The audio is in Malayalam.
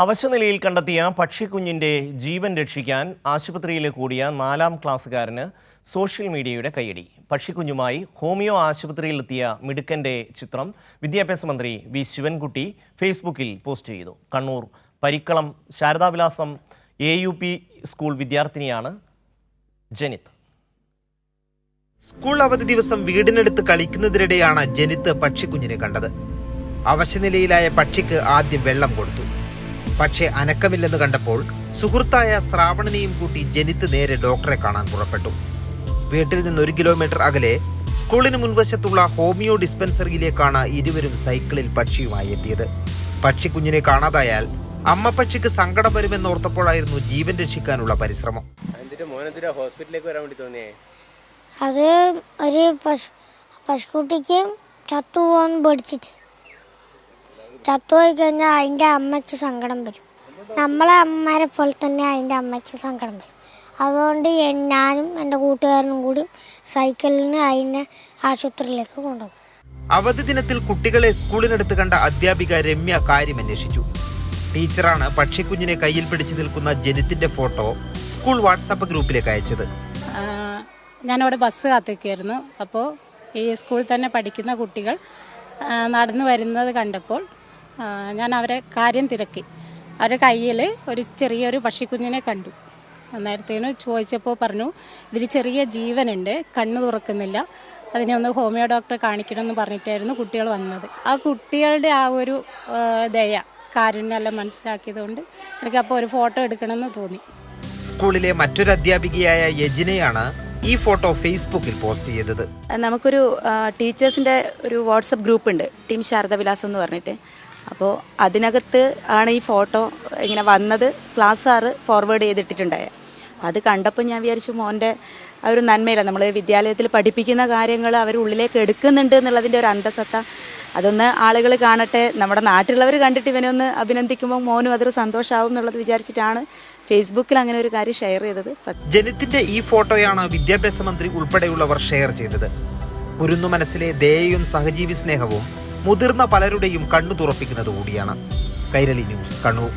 അവശനിലയിൽ കണ്ടെത്തിയ പക്ഷിക്കുഞ്ഞിന്റെ ജീവൻ രക്ഷിക്കാൻ ആശുപത്രിയിൽ കൂടിയ നാലാം ക്ലാസ്സുകാരന് സോഷ്യൽ മീഡിയയുടെ കൈയടി പക്ഷിക്കുഞ്ഞുമായി ഹോമിയോ ആശുപത്രിയിലെത്തിയ മിടുക്കന്റെ ചിത്രം വിദ്യാഭ്യാസ മന്ത്രി വി ശിവൻകുട്ടി ഫേസ്ബുക്കിൽ പോസ്റ്റ് ചെയ്തു. Kannur Parikkalam Saradavilasam A U P school വിദ്യാർത്ഥിനിയാണ് ജനിത്ത്. സ്കൂൾ അവധി ദിവസം വീടിനടുത്ത് കളിക്കുന്നതിനിടെയാണ് ജനിത്ത് പക്ഷിക്കുഞ്ഞിനെ കണ്ടത്. അവശനിലയിലായ പക്ഷിക്ക് ആദ്യം വെള്ളം കൊടുത്തു. പക്ഷേ അനക്കമില്ലെന്ന് കണ്ടപ്പോൾ സുഹൃത്തായ ശ്രാവണനെയും കൂട്ടി ജനിത്ത് നേരെ ഡോക്ടറെ കാണാൻ പുറപ്പെട്ടു. വീട്ടിൽ നിന്ന് ഒരു കിലോമീറ്റർ അകലെ സ്കൂളിന് മുൻവശത്തുള്ള ഹോമിയോ ഡിസ്പെൻസറിയിലേക്കാണ് ഇരുവരും സൈക്കിളിൽ പക്ഷിയുമായി എത്തിയത്. പക്ഷിക്കുഞ്ഞിനെ കാണാതായാൽ അമ്മ പക്ഷിക്ക് സങ്കടം വരുമെന്നോർത്തപ്പോഴായിരുന്നു ജീവൻ രക്ഷിക്കാനുള്ള പരിശ്രമം. ഹോസ്പിറ്റലിലേക്ക് വരാൻ വേണ്ടി തോന്നിയേ? അത് ഒരു പശു പശുക്കുട്ടിക്ക് ചത്തുപോകാൻ പേടിച്ചിട്ട്. ചത്തുപോയി കഴിഞ്ഞാൽ അതിന്റെ അമ്മയ്ക്ക് സങ്കടം വരും. നമ്മളെ അമ്മമാരെ പോലെ തന്നെ അതിന്റെ അമ്മയ്ക്ക് സങ്കടം വരും. അതുകൊണ്ട് ഞാനും എന്റെ കൂട്ടുകാരനും കൂടി സൈക്കിളിന് അതിനെ ആശുപത്രിയിലേക്ക് കൊണ്ടുപോകും. അവധി ദിനത്തിൽ കുട്ടികളെ സ്കൂളിനടുത്ത് കണ്ട അധ്യാപിക രമ്യ കാര്യം അന്വേഷിച്ചു. ടീച്ചറാണ് പക്ഷിക്കുഞ്ഞിനെ കയ്യിൽ പിടിച്ചു നിൽക്കുന്ന ജനിത്തിന്റെ ഫോട്ടോ സ്കൂൾ വാട്സാപ്പ് ഗ്രൂപ്പിലേക്ക് അയച്ചത്. ഞാനവിടെ ബസ് കാത്തിരിക്കുമായിരുന്നു അപ്പോൾ ഈ സ്കൂളിൽ തന്നെ പഠിക്കുന്ന കുട്ടികൾ നടന്നു വരുന്നത് കണ്ടപ്പോൾ ഞാൻ അവരെ കാര്യം തിരക്കി. അവരുടെ കയ്യിൽ ഒരു ചെറിയൊരു പക്ഷിക്കുഞ്ഞിനെ കണ്ടു. നേരത്തേന് ചോദിച്ചപ്പോൾ പറഞ്ഞു ഇതിൽ ചെറിയ ജീവനുണ്ട് കണ്ണു തുറക്കുന്നില്ല. അതിനെ ഒന്ന് ഹോമിയോ ഡോക്ടറെ കാണിക്കണം എന്ന് പറഞ്ഞിട്ടായിരുന്നു കുട്ടികൾ വന്നത്. ആ കുട്ടികളുടെ ആ ഒരു ദയ കാരുണ്യെല്ലാം മനസ്സിലാക്കിയതുകൊണ്ട് എനിക്ക് അപ്പോൾ ഒരു ഫോട്ടോ എടുക്കണമെന്ന് തോന്നി. സ്കൂളിലെ മറ്റൊരു അധ്യാപികയായ യജിനയാണ് ഈ ഫോട്ടോ ഫേസ്ബുക്കിൽ പോസ്റ്റ് ചെയ്തത്. നമുക്കൊരു ടീച്ചേഴ്സിന്റെ ഒരു വാട്സപ്പ് ഗ്രൂപ്പ് ഉണ്ട് ടീം ശാരദവിലാസം എന്ന് പറഞ്ഞിട്ട്. അപ്പോൾ അതിനകത്ത് ആണ് ഈ ഫോട്ടോ ഇങ്ങനെ വന്നത് ക്ലാസ് സാറ് ഫോർവേഡ് ചെയ്തിട്ടിട്ടുണ്ടായത് അത് കണ്ടപ്പോൾ ഞാൻ വിചാരിച്ചു മോന്റെ ആ ഒരു നന്മയില്ല നമ്മൾ വിദ്യാലയത്തിൽ പഠിപ്പിക്കുന്ന കാര്യങ്ങൾ അവർ ഉള്ളിലേക്ക് എടുക്കുന്നുണ്ട് എന്നുള്ളതിന്റെ ഒരു അന്തസത്ത. അതൊന്ന് ആളുകൾ കാണട്ടെ. നമ്മുടെ നാട്ടിലുള്ളവർ കണ്ടിട്ട് ഇവനെ ഒന്ന് അഭിനന്ദിക്കുമ്പോൾ മോനും അതൊരു സന്തോഷമാവും എന്നുള്ളത് വിചാരിച്ചിട്ടാണ് ഫേസ്ബുക്കിൽ അങ്ങനെ ഒരു കാര്യം ഷെയർ ചെയ്തത്. ജനത്തിന്റെ ഈ ഫോട്ടോയാണ് വിദ്യാഭ്യാസ മന്ത്രി ഉൾപ്പെടെയുള്ളവർ ഷെയർ ചെയ്തത്. കുരുന്നു മനസ്സിലെ ദയയും സഹജീവി സ്നേഹവും മുതിർന്ന പലരുടെയും കണ്ണു തുറപ്പിക്കുന്നത് കൂടിയാണ് കൈരളി ന്യൂസ് കണ്ണൂർ.